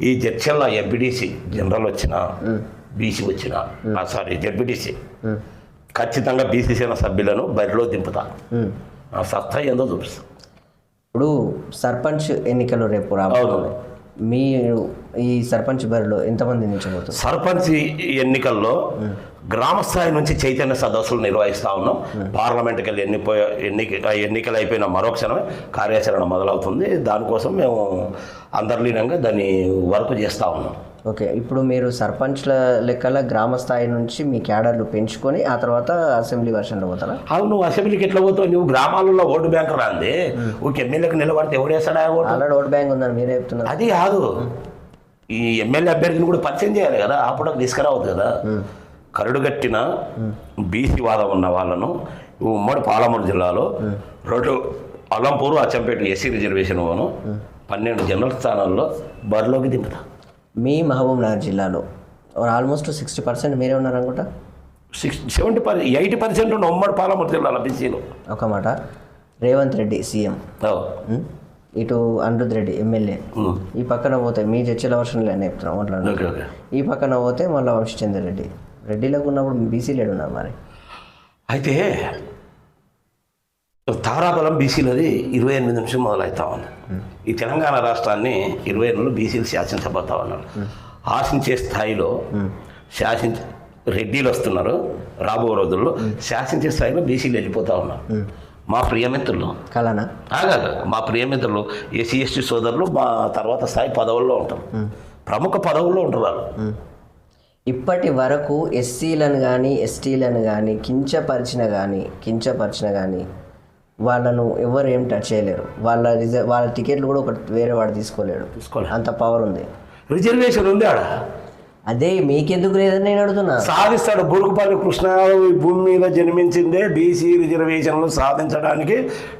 ఈ Jadcherla MPTC general వచ్చిన BC వచ్చిన సారీ జడ్పీటీసీ. ఖచ్చితంగా బీసీసీల సభ్యులను బరిలో దింపుతా. ఆ సత్తా ఏందో చూపిస్తా. ఇప్పుడు సర్పంచ్ ఎన్నికలు రేపు రాబోతున్నాయి. మీరు ఈ సర్పంచ్ బరిలో ఎంతమంది నిలిచబోతున్నారు సర్పంచ్ ఎన్నికల్లో గ్రామ స్థాయి నుంచి చైతన్య సదస్సులు నిర్వహిస్తా ఉన్నాం. పార్లమెంట్కి వెళ్ళి ఎన్నిపోయే ఎన్నిక ఎన్నికలు అయిపోయిన మరొకక్షణమే కార్యాచరణ మొదలవుతుంది. దానికోసం మేము అంతర్లీనంగా దాన్ని వర్క్ చేస్తూ ఉన్నాం. ఓకే ఇప్పుడు మీరు సర్పంచ్ల లెక్కల గ్రామ స్థాయి నుంచి మీ క్యాడర్లు పెంచుకొని ఆ తర్వాత అసెంబ్లీ వర్షన్లో పోతారా? అవును నువ్వు అసెంబ్లీకి ఎట్లా పోతావు? నువ్వు గ్రామాలలో ఓటు బ్యాంక్ రాంది. ఒక ఎమ్మెల్యేకి నిలబడితే ఎవడేస్తాడా ఓటు? ఆల్రెడీ ఓట్ బ్యాంక్ ఉందని మీరే చెప్తున్నారు. అది కాదు. ఈ ఎమ్మెల్యే అభ్యర్థిని కూడా పరిచయం చేయాలి కదా అప్పుడు తీసుకురావద్దు కదా. కరడు కట్టిన బీసీ వాదం ఉన్న వాళ్ళను ఉమ్మడి పాలమూరు జిల్లాలో రెండు అలంపూరు అచ్చంపేట ఎస్సీ రిజర్వేషన్ పోను పన్నెండు జనరల్ స్థానాల్లో బరిలోకి దింపుతా. మీ మహబూబ్ నగర్ జిల్లాలో ఆల్మోస్ట్ సిక్స్టీ పర్సెంట్ మీరే ఉన్నారు అనుకుంటా? Six seventy per eighty percent ఉన్న ఉమ్మడి పాలమూరు జిల్లాలో బీసీలు. ఒక మాట. రేవంత్ రెడ్డి సీఎం. ఇటు అనిరుద్ రెడ్డి ఎమ్మెల్యే. ఈ పక్కన పోతే మీ చర్చల వర్షన్లు అని చెప్తున్నాం ఓకే ఈ పక్కన పోతే మళ్ళీ వంశచంద్ర రెడ్డి. రెడ్డిలకు ఉన్నప్పుడు బీసీ లేడు ఉన్నారు మరి. అయితే తారాబలం బీసీలది ఇరవై ఎనిమిది నుంచి మొదలవుతా ఉంది. ఈ తెలంగాణ రాష్ట్రాన్ని ఇరవై ఎనిమిదిలో బీసీలు శాసించబోతా ఉన్నారు ఆశించే స్థాయిలో శాసించ రెడ్డిలు వస్తున్నారు రాబో రోజుల్లో. శాసించే స్థాయిలో బీసీలు వెళ్ళిపోతా ఉన్నారు. మా ప్రియమిత్రులు. కలనా ఆగాదు మా ప్రియమిత్రులు ఎస్సీ ఎస్టీ సోదరులు మా తర్వాత స్థాయి పదవుల్లో ఉంటారు. ప్రముఖ పదవుల్లో ఉంటారు వాళ్ళు. ఇప్పటి వరకు ఎస్సీలను కానీ ఎస్టీలను కానీ కించపరిచిన కానీ కించపరిచిన కానీ వాళ్ళను ఎవరు ఏం టచ్ చేయలేరు. వాళ్ళ రిజర్వ్ వాళ్ళ టికెట్లు కూడా ఒక వేరే వాడు తీసుకోలేడు. తీసుకోలే అంత పవర్ ఉంది. రిజర్వేషన్ ఉంది ఆడ. అదే మీకెందుకు లేదని నేను అడుగుతున్నా. సాధిస్తాడు బురుగుపల్లి కృష్ణారావు ఈ భూమి మీద జన్మించిందే బీసీ రిజర్వేషన్లు సాధించడానికి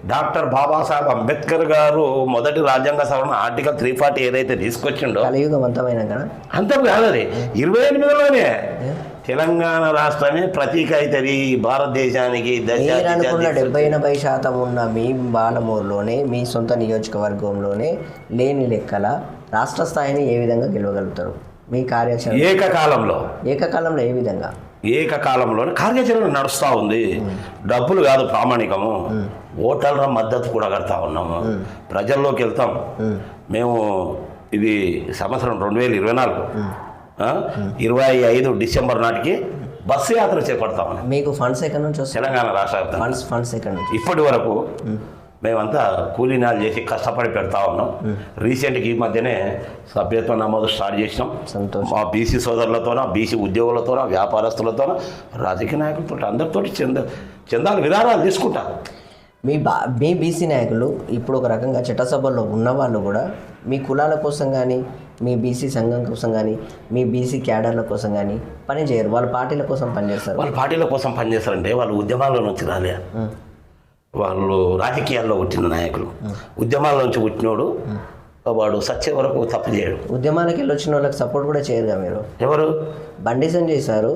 డాక్టర్ బాబాసాహెబ్ అంబేద్కర్ గారు మొదటి రాజ్యాంగ సవరణ ఆర్టికల్ త్రీ ఫార్టీ ఏదైతే తీసుకొచ్చిండో కలియుగం అంతమైన కదా? అంత కాదు అది ఇరవై ఎనిమిదిలోనే తెలంగాణ రాష్ట్రమే ప్రతీక అవుతుంది భారతదేశానికి అనుకున్న. డెబ్బై ఎనభై శాతం ఉన్న మీ బాలమూరులోనే మీ సొంత నియోజకవర్గంలోనే లేని లెక్కల రాష్ట్ర స్థాయిని ఏ విధంగా గెలవగలుగుతారు? మీ కార్యాచరణ. ఏకకాలంలో. ఏకకాలంలో ఏ విధంగా? ఏకకాలంలోనే కార్యాచరణ నడుస్తూ ఉంది. డబ్బులు కాదు ప్రామాణికము. ఓటర్ల మద్దతు కూడా కడతా ఉన్నాము. ప్రజల్లోకి వెళ్తాం. మేము. ఇది సంవత్సరం రెండు వేల ఇరవై నాలుగు? ఇరవై ఐదు డిసెంబర్ నాటికి బస్సు యాత్ర చేపడతా. ఉన్నాం మీకు ఫండ్స్ ఎక్కడి నుంచి తెలంగాణ రాష్ట్ర ఫండ్స్ ఫండ్స్ ఎక్కడి నుంచి? ఇప్పటి వరకు మేమంతా కూలీనాలు చేసి కష్టపడి పెడతా ఉన్నాం. రీసెంట్గా ఈ మధ్యనే సభ్యత్వ నమోదు స్టార్ట్ చేసినాం. సంతోషం. మా బీసీ సోదరులతోన బీసీ ఉద్యోగులతోన వ్యాపారస్తులతోన రాజకీయ నాయకులతో అందరితోటి చంద చందాల విధానాలు తీసుకుంటా. మీ బా మీ బీసీ నాయకులు ఇప్పుడు ఒక రకంగా చట్టసభల్లో ఉన్నవాళ్ళు కూడా మీ కులాల కోసం కానీ మీ బీసీ సంఘం కోసం కానీ మీ బీసీ క్యాడర్ల కోసం కానీ పని చేయరు వాళ్ళ పార్టీల కోసం పనిచేస్తారు. వాళ్ళు పార్టీల కోసం పనిచేస్తారంటే వాళ్ళు ఉద్యమాల్లో నుంచి రాలే. వాళ్ళు రాజకీయాల్లో పుట్టిన నాయకులు. ఉద్యమాల నుంచి పుట్టినోడు వాడు సచ్చే వరకు తప్పు చేయడు. ఉద్యమానికి వెళ్ళి వచ్చిన వాళ్ళకి సపోర్ట్ కూడా చేయరుగా మీరు? ఎవరు? బండి సంజయ్ సారు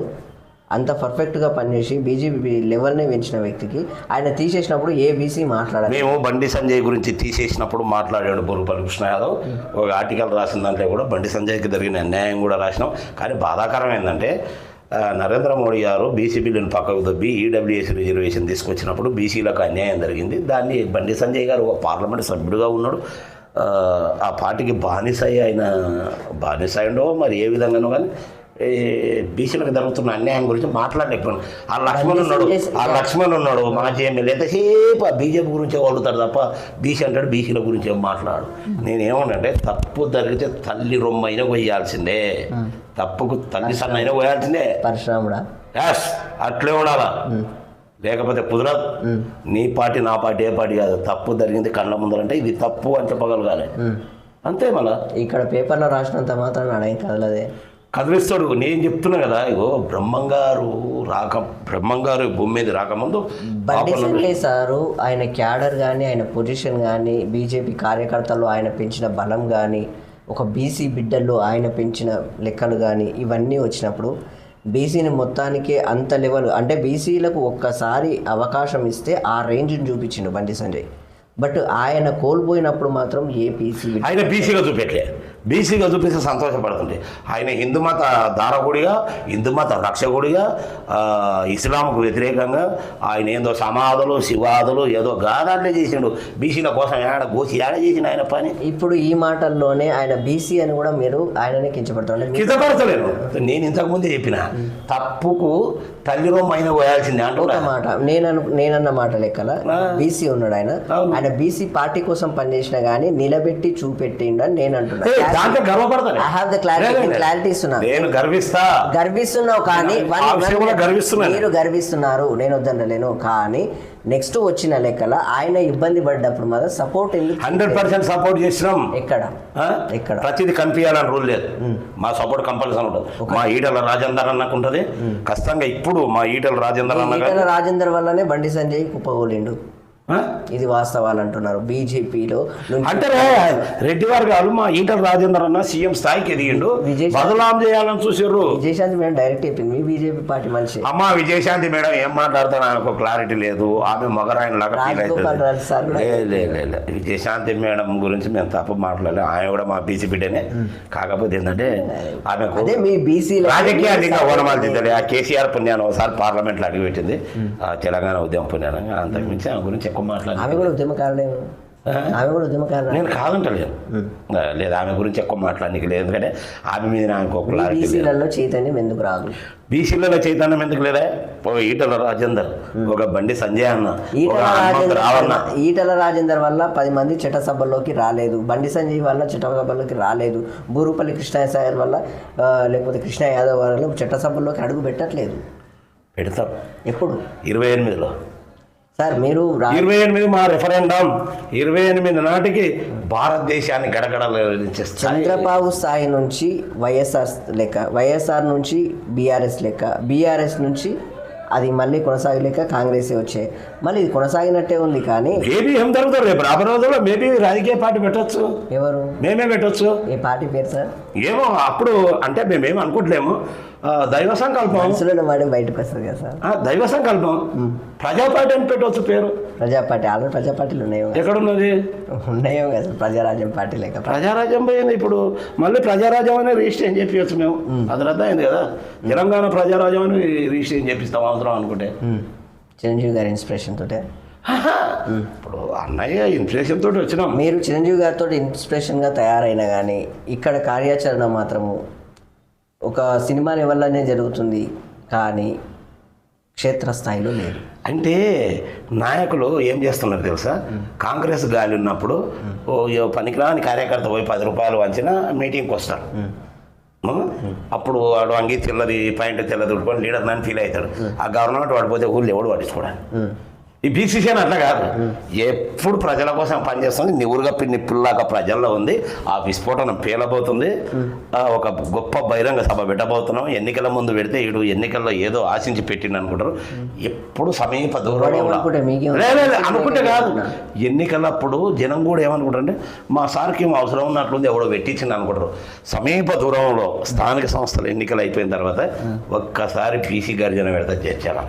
అంత పర్ఫెక్ట్గా పనిచేసి బీజేపీ లెవెల్నే పెంచిన వ్యక్తికి ఆయన తీసేసినప్పుడు ఏ బీసీ మాట్లాడాలి మేము బండి సంజయ్ గురించి తీసేసినప్పుడు మాట్లాడాడు బొరుపల్లి కృష్ణ యాదవ్. ఒక ఆర్టికల్ రాసిన దాంట్లో కూడా బండి సంజయ్కి జరిగిన అన్యాయం కూడా రాసినాం. కానీ బాధాకరం ఏంటంటే నరేంద్ర మోడీ గారు బీసీ బిల్లును పక్కకు దొబ్బి ఈడబ్ల్యూఎస్ రిజర్వేషన్ తీసుకొచ్చినప్పుడు బీసీలకు అన్యాయం జరిగింది. దాన్ని బండి సంజయ్ గారు ఒక పార్లమెంట్ సభ్యుడిగా ఉన్నాడు. ఆ, పార్టీకి బానిస ఆయన బానిస అయిండో మరి ఏ విధంగానో కానీ. బీసీలకు జరుగుతున్న అన్యాయం గురించి మాట్లాడలేకపోయాను. ఆ లక్ష్మణ్ ఉన్నాడు. ఆ లక్ష్మణ్ ఉన్నాడు. మాజీ ఎమ్మెల్యే ఎంతసేపు ఆ బీజేపీ గురించే వాడుతాడు తప్ప బీసీ అంటాడు బీసీల గురించి ఏం మాట్లాడు నేనేమనంటే తప్పు జరిగితే తల్లి రొమ్మైనా కొయ్యాల్సిందే. తప్పుకు తల్లి సన్నైనా పోయాల్సిందే. పరశురాముడా? యాస్ అట్లే ఉండాలా? లేకపోతే కుదరదు. నీ పార్టీ నా పార్టీ ఏ పార్టీ కాదు. తప్పు జరిగింది కళ్ళ ముందరంటే ఇది తప్పు అని చెప్పగలగాలి. అంతే మళ్ళా. ఇక్కడ పేపర్లో రాసినంత మాత్రం నాడేం కదలదే. కదిలిస్తాడు. నేను చెప్తున్నా కదా ఇగో బ్రహ్మంగారు రాక బ్రహ్మంగారు భూమి మీద రాకముందు సారు ఆయన క్యాడర్ కానీ ఆయన పొజిషన్ కానీ బీజేపీ కార్యకర్తలు ఆయన పెంచిన బలం కానీ ఒక బీసీ బిడ్డల్లో ఆయన పెంచిన లెక్కలు కానీ ఇవన్నీ వచ్చినప్పుడు బీసీని మొత్తానికి అంత లెవెల్ అంటే బీసీలకు ఒక్కసారి అవకాశం ఇస్తే ఆ రేంజ్ని చూపించిండు బండి సంజయ్. బట్ ఆయన కోల్పోయినప్పుడు మాత్రం ఏ బీసీ ఆయన బీసీగా చూపెట్టలే బీసీగా చూపిస్తే సంతోషపడుతుండే ఆయన హిందూ మత దారకుడిగా హిందూ మత రక్షకుడిగా ఆ, ఇస్లాంకు వ్యతిరేకంగా ఆయన ఏందో సమాధులు శివాదులు ఏదో గాదాట్లే చేసిండు. బీసీల కోసం ఏడ గోసి ఏడ చేసిన ఆయన పని? ఇప్పుడు ఈ మాటల్లోనే ఆయన బీసీ అని కూడా మీరు ఆయననే కించపడుతుంది అంటే కితపడతలేను నేను ఇంతకుముందే చెప్పిన. తప్పుకు తల్లిలో మైన పోయాల్సిందే అంటున్నా. మాట నేను నేనన్న మాట లెక్కల. బీసీ ఉన్నాడు ఆయన. ఆయన బీసీ పార్టీ కోసం పనిచేసిన కానీ నిలబెట్టి చూపెట్టిండు అని నేను అంటున్నా. ఏయ్, దాంట్లో గర్వపడతాను. లే. Clarity. ఇస్తున్నా. నేను గర్విస్తా. గర్విస్తున్నావు కానీ. మీరు గర్విస్తున్నారు. నేను వద్దనలేను కానీ నెక్స్ట్ వచ్చిన లెక్కల ఆయన ఇబ్బంది పడ్డప్పుడు మాత్రం సపోర్ట్ ఎందుకు హండ్రెడ్ పర్సెంట్ సపోర్ట్ చేసినాం. ఎక్కడ? ఎక్కడ? ప్రతిదీ కనిపించాలని రూల్ లేదు. మా సపోర్ట్ కంపల్సరీ ఉంటుంది. మా ఈటల రాజేందర్ అన్నకు ఉంటుంది. ఖచ్చితంగా ఇప్పుడు మా ఈటల రాజేందర్ అన్న రాజేందర్ వల్లనే బండి సంజయ్ కుప్పగోలిండు? ఇది వాస్తవాలు అంటున్నారు బీజేపీలో అంటే రెడ్డి వర్గాలు మా ఈటల రాజేందర్ అన్న సీఎం స్థాయికి ఎదిగిండు. బదలాం చేయాలని చూసారు విజయశాంతి మేడం డైరెక్ట్ చెప్పింది మీ బీజేపీ పార్టీ మనిషి. అమ్మ విజయశాంతి మేడం ఏం మాట్లాడతాను ఆమెకు క్లారిటీ లేదు. ఆమె మొగరాయన లాగా. విజయశాంతి మేడం గురించి మేము తప్ప మాట్లాడలేదు ఆమె కూడా మా బీసీ బిడ్డనే. కాకపోతే ఏంటంటే ఆమెకు మీ బీసీ రాజకీయాలు ఇంకా ఓనమాలు ఆ కేసీఆర్ పుణ్యాన్ని ఒకసారి పార్లమెంట్లో అడుగుపెట్టింది. తెలంగాణ ఉద్యమ పుణ్యాన్ని. అంతకుమించి ఆమె గురించి ఎక్కువ ఆమె మాట్లాడాలి కూడా ఉద్యమకారులే ఆమె కూడా ఉద్యమకారులు నేను కాదంటలేను లేదు ఆమె గురించి ఎక్కువ మాట్లాడడానికి లేదు ఎందుకంటే ఆమె మీద నాకు ఒక బీసీలలో చైతన్యం ఎందుకు రాదు? బీసీలలో చైతన్యం ఎందుకు లేదా? ఒక ఈటల రాజేందర్ ఒక బండి సంజయ్ అన్న ఈటల రాజేందర్ ఈటల రాజేందర్ వల్ల పది మంది చట్టసభల్లోకి రాలేదు. బండి సంజయ్ వల్ల చట్టసభల్లోకి రాలేదు. బూరుపల్లి కృష్ణ సాగర్ వల్ల లేకపోతే కృష్ణ యాదవ్ వల్ల చట్టసభల్లోకి అడుగు పెట్టట్లేదు. పెడతాం. ఎప్పుడు? ఇరవై ఎనిమిదిలో. సార్ మీరు ఇరవై ఎనిమిది మా రెఫరెండం ఇరవై ఎనిమిది నాటికి భారతదేశాన్ని గడగడలేచే స్థాయి చంద్రబాబు స్థాయి నుంచి వైఎస్ఆర్ లెక్క వైఎస్ఆర్ నుంచి బీఆర్ఎస్ లెక్క బీఆర్ఎస్ నుంచి అది మళ్ళీ కొనసాగలేక కాంగ్రెసే వచ్చాయి. మళ్ళీ ఇది కొనసాగినట్టే ఉంది కానీ మేబీ ఏం జరుగుతుంది రేపు రాబోయే రోజుల్లో మేబీ రాజకీయ పార్టీ పెట్టొచ్చు. ఎవరు? మేమే పెట్టొచ్చు. ఏ పార్టీ పేరు సార్? ఏమో అప్పుడు అంటే మేమేం అనుకోవట్లేము దైవ సంకల్పం. మనసులో వాడే బయటకు వస్తుంది కదా సార్. దైవ సంకల్పం. ప్రజా పార్టీ అని పెట్టవచ్చు పేరు. ప్రజా పార్టీ ఆల్రెడీ ప్రజా పార్టీలు ఉన్నాయో ఎక్కడున్నది? ఉన్నాయో కదా సార్ ప్రజారాజ్యం పార్టీ లేక ప్రజారాజ్యం పోయింది. ఇప్పుడు మళ్ళీ ప్రజారాజ్యం అనే రిజిస్టర్ అని చెప్పవచ్చు మేము. అది రద్దు అయింది కదా తెలంగాణ ప్రజారాజ్యం అని రిజిస్టర్ అని చెప్పిస్తాం అవసరం అనుకుంటే. చిరంజీవి గారి ఇన్స్పిరేషన్ తోటే. ఇప్పుడు అన్నయ్య ఇన్ఫ్లేషన్ తోటి వచ్చినాం. మీరు చిరంజీవి గారితో ఇన్స్పిరేషన్గా తయారైనా కానీ ఇక్కడ కార్యాచరణ మాత్రము ఒక సినిమా లెవెల్లోనే జరుగుతుంది కానీ క్షేత్రస్థాయిలో లేదు. అంటే నాయకులు ఏం చేస్తున్నారు తెలుసా? కాంగ్రెస్ గాలి ఉన్నప్పుడు పనికిరాని కార్యకర్త పోయి పది రూపాయలు వంచిన మీటింగ్కి వస్తారు? అప్పుడు వాడు అంగి తెల్లది పాయింట్ తెల్లది ఉట్టుకొని లీడర్ నన్ను ఫీల్ అవుతాడు. ఆ గవర్నమెంట్ వాడు పోతే ఊళ్ళో ఎవడు పట్టించుకోవడానికి. ఈ బీసీసీ అట్లా కాదు. ఎప్పుడు ప్రజల కోసం పనిచేస్తుంది. నివురుగా పిన్ని పిల్లాక ప్రజల్లో ఉంది. ఆ విస్ఫోటనం పేలబోతుంది. ఒక గొప్ప బహిరంగ సభ పెట్టబోతున్నాం. ఎన్నికల ముందు పెడితే ఇడు ఎన్నికల్లో ఏదో ఆశించి పెట్టిండు అనుకుంటారు. ఎప్పుడు సమీప దూరంలో అనుకుంటే కాదు. ఎన్నికలప్పుడు జనం కూడా ఏమనుకుంటారంటే మా సార్కి ఏం అవసరం ఉన్నట్లుంది ఎవడో పెట్టించింది అనుకుంటారు. సమీప దూరంలో స్థానిక సంస్థలు ఎన్నికలు అయిపోయిన తర్వాత ఒక్కసారి పీసీ గర్జన పెడతా చేర్చాలి?